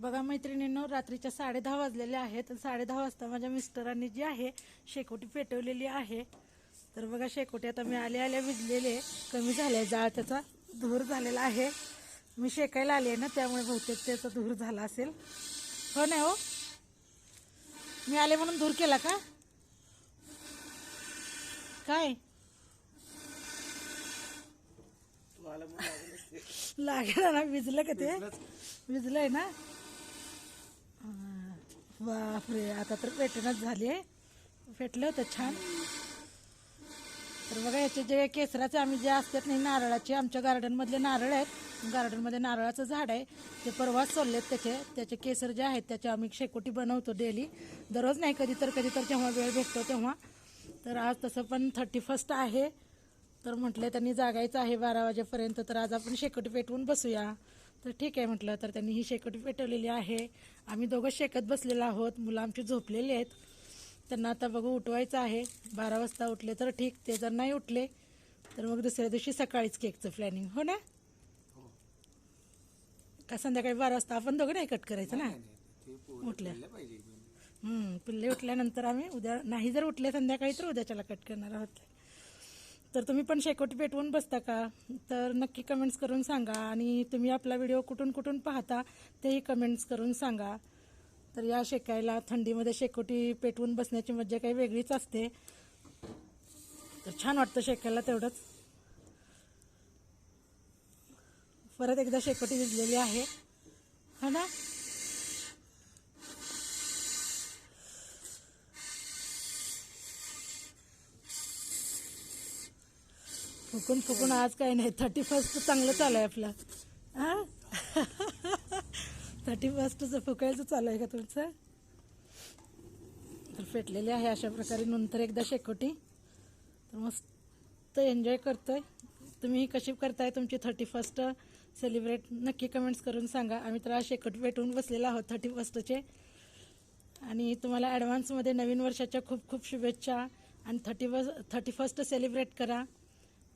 बघा मैत्रिणींनो रात्रीच्या साडे दहा वाजलेले आहेत साडे दहा वाजता माझ्या मिस्टरांनी जी आहे शेकोटी पेटवलेली आहे. तर बघा शेकोटी आता मी आले आल्या विजलेले कमी झाले जाळ त्याचा धूर झालेला आहे. मी शेकायला आले ना त्यामुळे बहुतेक त्याचा धूर झाला असेल. हो नाही हो? मी आले म्हणून धूर केला का? काय. लागेल ना विजलं का ते? विजलंय ना. बापरे आता तर पेटणच झाली आहे. फेटलं होतं छान. तर बघा याचे जे केसराचे आम्ही जे असतात नाही नारळाचे आमच्या गार्डनमधले नारळ आहेत. गार्डनमध्ये नारळाचं झाड आहे. ते परवाच सोडलेत त्याचे. त्याचे केसर जे आहेत त्याचे आम्ही शेकोटी बनवतो डेली. दररोज नाही कधी तर कधी तर जेव्हा वेळ भेटतो तेव्हा. तर आज तसं पण थर्टी फर्स्ट आहे. तर म्हटलं त्यांनी जागायचं आहे बारा वाजेपर्यंत. तर आज आपण शेकोटी पेटवून बसूया. तर ठीक आहे म्हटलं तर त्यांनी ही शेकोटी पेटवलेली आहे. आम्ही दोघं शेकत बसलेलो आहोत मुलं आमची झोपलेली आहेत. त्यांना आता बघू उठवायचं आहे. बारा वाजता उठले तर ठीक ते जर नाही उठले तर मग दुसऱ्या दिवशी सकाळीच केकचं प्लॅनिंग हो ना? हो. का संध्याकाळी बारा वाजता आपण दोघं नाही कट करायचं ना? उठल्या. पिल्ले उठल्यानंतर आम्ही उद्या नाही जर उठले संध्याकाळी तर उद्याच्याला कट करणार आहोत. तर तुम्ही पण शेकोटी पेटवून बसता का? तर नक्की कमेंट्स करून सांगा आणि तुम्ही आपला व्हिडिओ कुठून कुठून पाहता तेही कमेंट्स करून सांगा. तर या शेकायला थंडीमध्ये शेकोटी पेटवून बसण्याची मज्जा काही वेगळीच असते. तर छान वाटतं शेकायला तेवढंच. परत एकदा शेकोटी विजलेली आहे. है ना? फुकून फुकून आज काही नाही. थर्टी फर्स्ट चांगलं चालू आहे आपलं. हा? थर्टी फर्स्टचं फुकायचं चालू आहे का तुमचं? तर फेटलेले आहे अशा प्रकारे नंतर एकदा शेकोटी. तर मस्त एन्जॉय करतोय. तुम्ही कशी करताय तुमची थर्टी फर्स्ट सेलिब्रेट नक्की कमेंट्स करून सांगा. आम्ही तर आज शेकोटी पेटवून बसलेलो आहोत थर्टी फर्स्टचे आणि तुम्हाला ॲडव्हान्समध्ये नवीन वर्षाच्या खूप खूप शुभेच्छा. आणि thirty first thirty first celebrate करा.